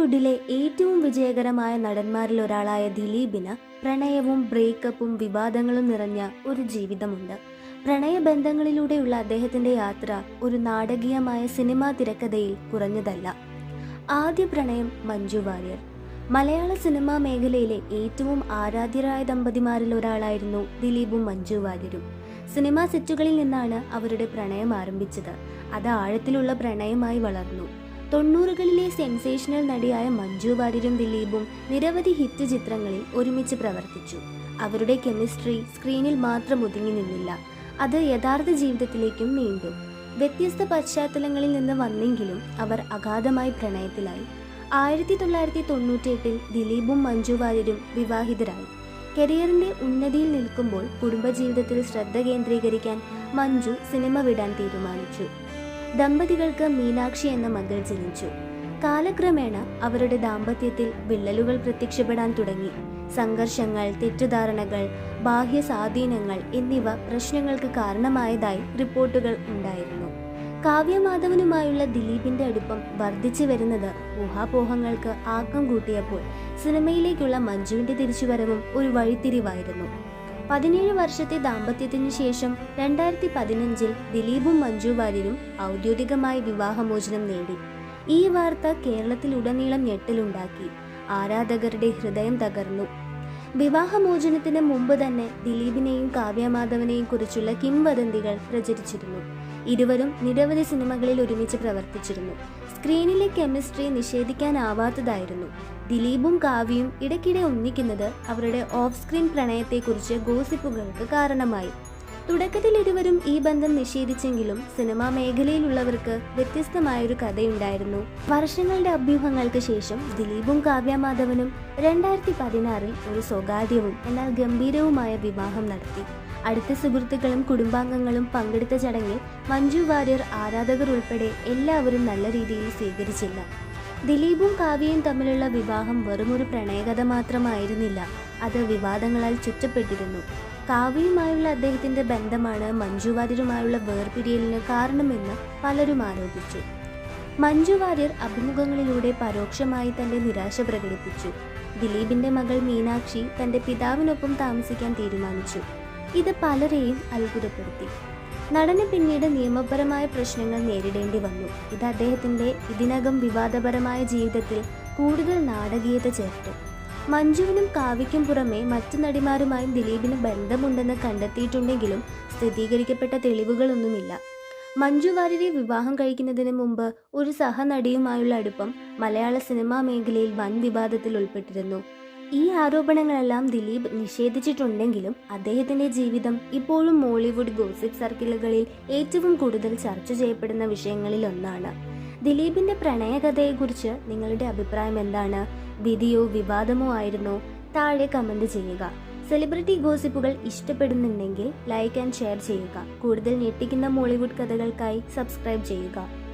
മോളിവുഡിലെ ഏറ്റവും വിജയകരമായ നടന്മാരിൽ ഒരാളായ ദിലീപിന് പ്രണയവും ബ്രേക്കപ്പും വിവാദങ്ങളും നിറഞ്ഞ ഒരു ജീവിതമുണ്ട്. പ്രണയബന്ധങ്ങളിലൂടെയുള്ള അദ്ദേഹത്തിന്റെ യാത്ര ഒരു നാടകീയമായ സിനിമാ തിരക്കഥയിൽ കുറഞ്ഞതല്ല. ആദ്യ പ്രണയം മഞ്ജു വാര്യർ. മലയാള സിനിമാ മേഖലയിലെ ഏറ്റവും ആരാധ്യരായ ദമ്പതിമാരിൽ ഒരാളായിരുന്നു ദിലീപും മഞ്ജു വാര്യരും. സിനിമാ സെറ്റുകളിൽ നിന്നാണ് അവരുടെ പ്രണയം ആരംഭിച്ചത്. അത് ആഴത്തിലുള്ള പ്രണയമായി വളർന്നു. തൊണ്ണൂറുകളിലെ സെൻസേഷണൽ നടിയായ മഞ്ജു വാര്യരും ദിലീപും നിരവധി ഹിറ്റ് ചിത്രങ്ങളിൽ ഒരുമിച്ച് പ്രവർത്തിച്ചു. അവരുടെ കെമിസ്ട്രി സ്ക്രീനിൽ മാത്രം ഒതുങ്ങി നിന്നില്ല. അത് യഥാർത്ഥ ജീവിതത്തിലേക്കും നീണ്ടു. വ്യത്യസ്ത പശ്ചാത്തലങ്ങളിൽ നിന്ന് വന്നെങ്കിലും അവർ അഗാധമായി പ്രണയത്തിലായി. ആയിരത്തി തൊള്ളായിരത്തി തൊണ്ണൂറ്റിയെട്ടിൽ ദിലീപും മഞ്ജു വാര്യരും വിവാഹിതരായി. കരിയറിന്റെ ഉന്നതിയിൽ നിൽക്കുമ്പോൾ കുടുംബജീവിതത്തിൽ ശ്രദ്ധ കേന്ദ്രീകരിക്കാൻ മഞ്ജു സിനിമ വിടാൻ തീരുമാനിച്ചു. ദമ്പതികൾക്ക് മീനാക്ഷി എന്ന മകൾ ജനിച്ചു. കാലക്രമേണ അവരുടെ ദാമ്പത്യത്തിൽ വിള്ളലുകൾ പ്രത്യക്ഷപ്പെടാൻ തുടങ്ങി. സംഘർഷങ്ങൾ തെറ്റിദ്ധാരണകൾ ബാഹ്യ സ്വാധീനങ്ങൾ എന്നിവ പ്രശ്നങ്ങൾക്ക് കാരണമായതായി റിപ്പോർട്ടുകൾ ഉണ്ടായിരുന്നു. കാവ്യമാധവനുമായുള്ള ദിലീപിന്റെ അടുപ്പം വർദ്ധിച്ചു വരുന്നത് ഊഹാപോഹങ്ങൾക്ക് ആക്കം കൂട്ടിയപ്പോൾ സിനിമയിലേക്കുള്ള മഞ്ജുവിന്റെ തിരിച്ചുവരവും ഒരു വഴിത്തിരിവായിരുന്നു. പതിനേഴ് വർഷത്തെ ദാമ്പത്യത്തിനു ശേഷം രണ്ടായിരത്തി പതിനഞ്ചിൽ ദിലീപും മഞ്ജു വാര്യരും ഔദ്യോഗികമായി വിവാഹമോചനം നേടി. ഈ വാർത്ത കേരളത്തിലുടനീളം ഞെട്ടലുണ്ടാക്കി. ആരാധകരുടെ ഹൃദയം തകർന്നു. വിവാഹമോചനത്തിന് മുമ്പ് തന്നെ ദിലീപിനെയും കാവ്യമാധവനെയും കുറിച്ചുള്ള കിംവദന്തികൾ പ്രചരിച്ചിരുന്നു. ഇരുവരും നിരവധി സിനിമകളിൽ ഒരുമിച്ച് പ്രവർത്തിച്ചിരുന്നു. സ്ക്രീനിലെ കെമിസ്ട്രി നിഷേധിക്കാനാവാത്തതായിരുന്നു. ദിലീപും കാവ്യയും ഇടയ്ക്കിടെ ഒന്നിക്കുന്നത് അവരുടെ ഓഫ് സ്ക്രീൻ പ്രണയത്തെക്കുറിച്ച് ഗോസിപ്പുകൾക്ക് കാരണമായി. തുടക്കത്തിൽ ഇരുവരും ഈ ബന്ധം നിഷേധിച്ചെങ്കിലും സിനിമാ മേഖലയിലുള്ളവർക്ക് വ്യത്യസ്തമായൊരു കഥയുണ്ടായിരുന്നു. വർഷങ്ങളുടെ അഭ്യൂഹങ്ങൾക്ക് ശേഷം ദിലീപും കാവ്യ മാധവനും രണ്ടായിരത്തി പതിനാറിൽ ഒരു സ്വകാര്യവും എന്നാൽ ഗംഭീരവുമായ വിവാഹം നടത്തി. അടുത്ത സുഹൃത്തുക്കളും കുടുംബാംഗങ്ങളും പങ്കെടുത്ത ചടങ്ങിൽ മഞ്ജു വാര്യർ ആരാധകർ ഉൾപ്പെടെ എല്ലാവരും നല്ല രീതിയിൽ സ്വീകരിച്ചില്ല. ദിലീപും കാവ്യയും തമ്മിലുള്ള വിവാഹം വെറുമൊരു പ്രണയകഥ മാത്രമായിരുന്നില്ല. അത് വിവാദങ്ങളാൽ ചുറ്റപ്പെട്ടിരുന്നു. കാവ്യയുമായുള്ള അദ്ദേഹത്തിന്റെ ബന്ധമാണ് മഞ്ജു വാര്യരുമായുള്ള വേർപിരിയലിന് കാരണമെന്ന് പലരും ആരോപിച്ചു. മഞ്ജു വാര്യർ അഭിമുഖങ്ങളിലൂടെ പരോക്ഷമായി തന്റെ നിരാശ പ്രകടിപ്പിച്ചു. ദിലീപിന്റെ മകൾ മീനാക്ഷി തന്റെ പിതാവിനൊപ്പം താമസിക്കാൻ തീരുമാനിച്ചു. ഇത് പലരെയും അത്ഭുതപ്പെടുത്തി. നടന് പിന്നീട് നിയമപരമായ പ്രശ്നങ്ങൾ നേരിടേണ്ടി വന്നു. ഇത് അദ്ദേഹത്തിന്റെ ഇതിനകം വിവാദപരമായ ജീവിതത്തിൽ കൂടുതൽ നാടകീയത ചേർത്തു. മഞ്ജുവിനും കാവ്യയ്ക്കും പുറമെ മറ്റു നടിമാരുമായും ദിലീപിന് ബന്ധമുണ്ടെന്ന് കണ്ടെത്തിയിട്ടുണ്ടെങ്കിലും സ്ഥിരീകരിക്കപ്പെട്ട തെളിവുകളൊന്നുമില്ല. മഞ്ജു വാര്യരെ വിവാഹം കഴിക്കുന്നതിന് മുമ്പ് ഒരു സഹനടിയുമായുള്ള അടുപ്പം മലയാള സിനിമാ മേഖലയിൽ വൻ വിവാദത്തിൽ ഉൾപ്പെട്ടിരുന്നു. ഈ ആരോപണങ്ങളെല്ലാം ദിലീപ് നിഷേധിച്ചിട്ടുണ്ടെങ്കിലും അദ്ദേഹത്തിന്റെ ജീവിതം ഇപ്പോഴും മോളിവുഡ് ഗോസിപ്പ് സർക്കിളുകളിൽ ഏറ്റവും കൂടുതൽ ചർച്ച ചെയ്യപ്പെടുന്ന വിഷയങ്ങളിൽ ഒന്നാണ്. ദിലീപിന്റെ പ്രണയകഥയെക്കുറിച്ച് നിങ്ങളുടെ അഭിപ്രായം എന്താണ്? വിധിയോ വിവാദമോ ആയിരുന്നോ? താഴെ കമന്റ് ചെയ്യുക. സെലിബ്രിറ്റി ഗോസിപ്പുകൾ ഇഷ്ടപ്പെടുന്നുണ്ടെങ്കിൽ ലൈക്ക് ആൻഡ് ഷെയർ ചെയ്യുക. കൂടുതൽ ഞെട്ടിക്കുന്ന മോളിവുഡ് കഥകൾക്കായി സബ്സ്ക്രൈബ് ചെയ്യുക.